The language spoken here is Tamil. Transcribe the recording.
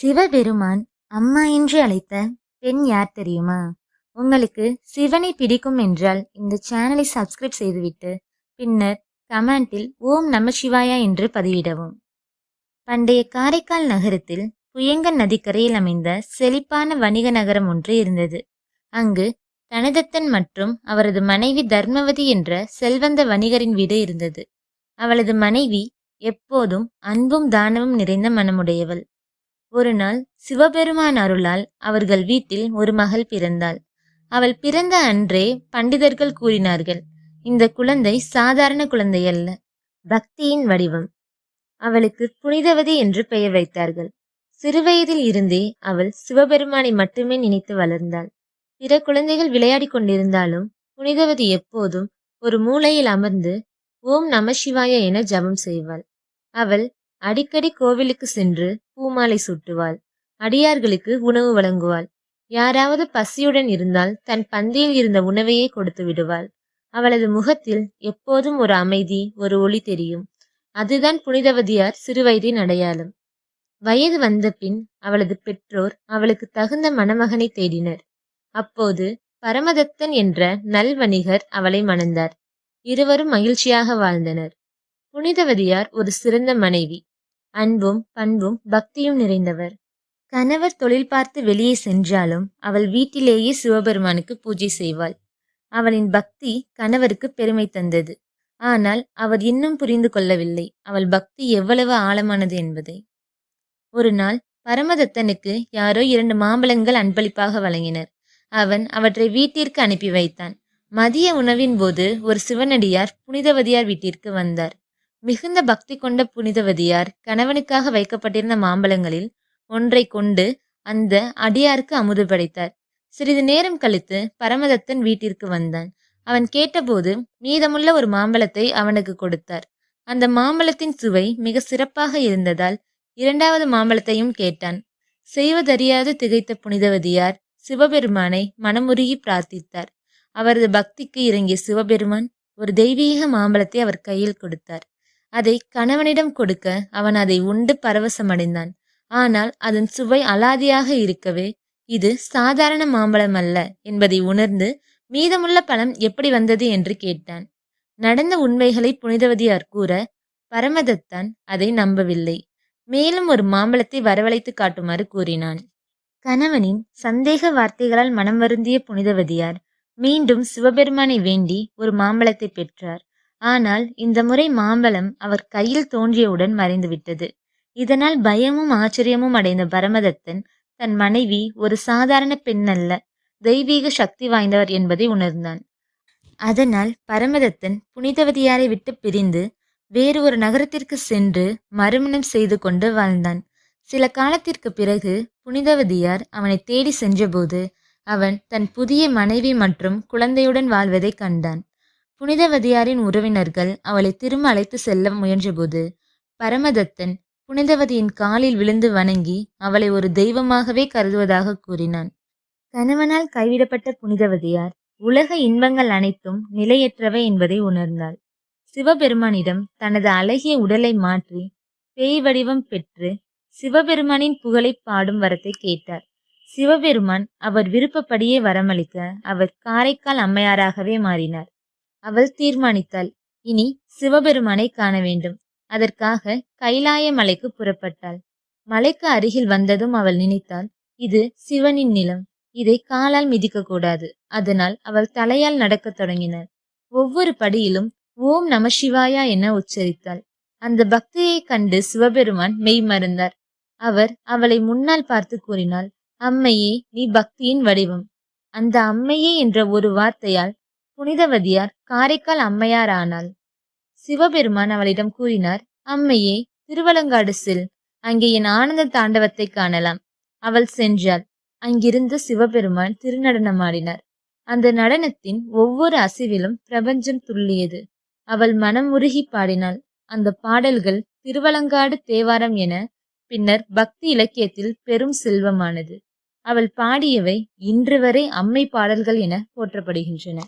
சிவபெருமான் அம்மா என்று அழைத்த பெண் யார் தெரியுமா? உங்களுக்கு சிவனை பிடிக்கும் என்றால் இந்த சேனலை சப்ஸ்கிரைப் செய்துவிட்டு பின்னர் கமெண்டில் ஓம் நமசிவாயா என்று பதிவிடவும். பண்டைய காரைக்கால் நகரத்தில் புயங்கன் நதிக்கரையில் அமைந்த செழிப்பான வணிக நகரம் ஒன்று இருந்தது. அங்கு தனதத்தன் மற்றும் அவரது மனைவி தர்மவதி என்ற செல்வந்த வணிகரின் வீடு இருந்தது. அவளது மனைவி எப்போதும் அன்பும் தானமும் நிறைந்த மனமுடையவள். ஒரு நாள் சிவபெருமான் அருளால் அவர்கள் வீட்டில் ஒரு மகள் பிறந்தாள். அவள் பிறந்த அன்றே பண்டிதர்கள் கூறினார்கள் இந்த குழந்தை சாதாரண குழந்தை அல்ல பக்தியின் வடிவம். அவளுக்கு புனிதவதி என்று பெயர் வைத்தார்கள். சிறுவயதில் இருந்தே அவள் சிவபெருமானை மட்டுமே நினைத்து வளர்ந்தாள். பிற குழந்தைகள் விளையாடிக் கொண்டிருந்தாலும் புனிதவதி எப்போதும் ஒரு மூலையில் அமர்ந்து ஓம் நம சிவாய என ஜபம் செய்வாள். அவள் அடிக்கடி கோவிலுக்கு சென்று பூமாலை சூட்டுவாள். அடியார்களுக்கு உணவு வழங்குவாள். யாராவது பசியுடன் இருந்தால் தன் பந்தியில் இருந்த உணவையே கொடுத்து விடுவாள். அவளது முகத்தில் எப்போதும் ஒரு அமைதி ஒரு ஒளி தெரியும். அதுதான் புனிதவதியார் சிறுவயதின் அடையாளம். வயது வந்த பின் அவளது பெற்றோர் அவளுக்கு தகுந்த மணமகனை தேடினர். அப்போது பரமதத்தன் என்ற நல்வணிகர் அவளை மணந்தார். இருவரும் மகிழ்ச்சியாக வாழ்ந்தனர். புனிதவதியார் ஒரு சிறந்த மனைவி. அன்பும் பண்பும் பக்தியும் நிறைந்தவர். கணவர் தொழில் பார்த்து வெளியே சென்றாலும் அவள் வீட்டிலேயே சிவபெருமானுக்கு பூஜை செய்வாள். அவளின் பக்தி கணவருக்கு பெருமை தந்தது. ஆனால் அவர் இன்னும் புரிந்து கொள்ளவில்லை அவள் பக்தி எவ்வளவு ஆழமானது என்பதை. ஒரு நாள் பரமதத்தனுக்கு யாரோ இரண்டு மாம்பழங்கள் அன்பளிப்பாக வழங்கினர். அவன் அவற்றை வீட்டிற்கு அனுப்பி வைத்தான். மதிய உணவின் போது ஒரு சிவனடியார் புனிதவதியார் வீட்டிற்கு வந்தார். மிகுந்த பக்தி கொண்ட புனிதவதியார் கணவனுக்காக வைக்கப்பட்டிருந்த மாம்பழங்களில் ஒன்றை கொண்டு அந்த அடியாருக்கு அமுது படைத்தார். சிறிது நேரம் கழித்து பரமதத்தன் வீட்டிற்கு வந்தான். அவன் கேட்டபோது மீதமுள்ள ஒரு மாம்பழத்தை அவனுக்கு கொடுத்தார். அந்த மாம்பழத்தின் சுவை மிக சிறப்பாக இருந்ததால் இரண்டாவது மாம்பழத்தையும் கேட்டான். செய்வதறியாது திகைத்த புனிதவதியார் சிவபெருமானை மனமுருகி பிரார்த்தித்தார். அவரது பக்திக்கு இறங்கிய சிவபெருமான் ஒரு தெய்வீக மாம்பழத்தை அவர் கையில் கொடுத்தார். அதை கணவனிடம் கொடுக்க அவன் அதை உண்டு பரவசமடைந்தான். ஆனால் அதன் சுவை அலாதியாக இருக்கவே இது சாதாரண மாம்பழம் அல்ல என்பதை உணர்ந்து மீதமுள்ள பழம் எப்படி வந்தது என்று கேட்டான். நடந்த உண்மைகளை புனிதவதியார் கூற பரமதத்தான் அதை நம்பவில்லை. மேலும் ஒரு மாம்பழத்தை வரவழைத்து காட்டுமாறு கூறினான். கணவனின் சந்தேக வார்த்தைகளால் மனம் வருந்திய புனிதவதியார் மீண்டும் சிவபெருமானை வேண்டி ஒரு மாம்பழத்தை பெற்றார். ஆனால் இந்த முறை மாம்பழம் அவர் கையில் தோன்றியவுடன் மறைந்துவிட்டது. இதனால் பயமும் ஆச்சரியமும் அடைந்த பரமதத்தன் தன் மனைவி ஒரு சாதாரண பெண் அல்ல தெய்வீக சக்தி வாய்ந்தவர் என்பதை உணர்ந்தான். அதனால் பரமதத்தன் புனிதவதியாரை விட்டு பிரிந்து வேறு ஒரு நகரத்திற்கு சென்று மறுமணம் செய்து கொண்டு வாழ்ந்தான். சில காலத்திற்கு பிறகு புனிதவதியார் அவனை தேடி சென்றபோது அவன் தன் புதிய மனைவி மற்றும் குழந்தையுடன் வாழ்வதை கண்டான். புனிதவதியாரின் உறவினர்கள் அவளை திரும்ப அழைத்து செல்ல முயன்றபோது பரமதத்தன் புனிதவதியின் காலில் விழுந்து வணங்கி அவளை ஒரு தெய்வமாகவே கருதுவதாக கூறினான். கணவனால் கைவிடப்பட்ட புனிதவதியார் உலக இன்பங்கள் அனைத்தும் நிலையற்றவை என்பதை உணர்ந்தாள். சிவபெருமானிடம் தனது அழகிய உடலை மாற்றி பேய் வடிவம் பெற்று சிவபெருமானின் புகழை பாடும் வரத்தை கேட்டார். சிவபெருமான் அவர் விருப்பப்படியே வரமளிக்க அவர் காரைக்கால் அம்மையாராகவே மாறினார். அவள் தீர்மானித்தாள். இனி சிவபெருமானை காண வேண்டும். அதற்காக கைலாய மலைக்கு புறப்பட்டாள். மலைக்கு அருகில் வந்ததும் அவள் நினைத்தாள் இது சிவனின் நிலம். இதை காலால் மிதிக்கக்கூடாது. அதனால் அவள் தலையால் நடக்கத் தொடங்கினாள். ஒவ்வொரு படியிலும் ஓம் நம சிவாயா என உச்சரித்தாள். அந்த பக்தியை கண்டு சிவபெருமான் மெய் மறந்தார். அவர் அவளை முன்னால் பார்த்து கூறினாள் அம்மையே நீ பக்தியின் வடிவம். அந்த அம்மையே என்ற ஒரு வார்த்தையால் புனிதவதியார் காரைக்கால் அம்மையார் ஆனாள் சிவபெருமான் அவளிடம் கூறினார் அம்மையே திருவலங்காடு செல் அங்கே என் ஆனந்த தாண்டவத்தை காணலாம். அவள் சென்றாள். அங்கிருந்து சிவபெருமான் திருநடனமாடினார். அந்த நடனத்தின் ஒவ்வொரு அசைவிலும் பிரபஞ்சம் துள்ளியது. அவள் மனம் உருகி பாடினாள். அந்த பாடல்கள் திருவலங்காடு தேவாரம் என பின்னர் பக்தி இலக்கியத்தில் பெரும் செல்வமானது. அவள் பாடியவை இன்று வரை அம்மை பாடல்கள் என போற்றப்படுகின்றன.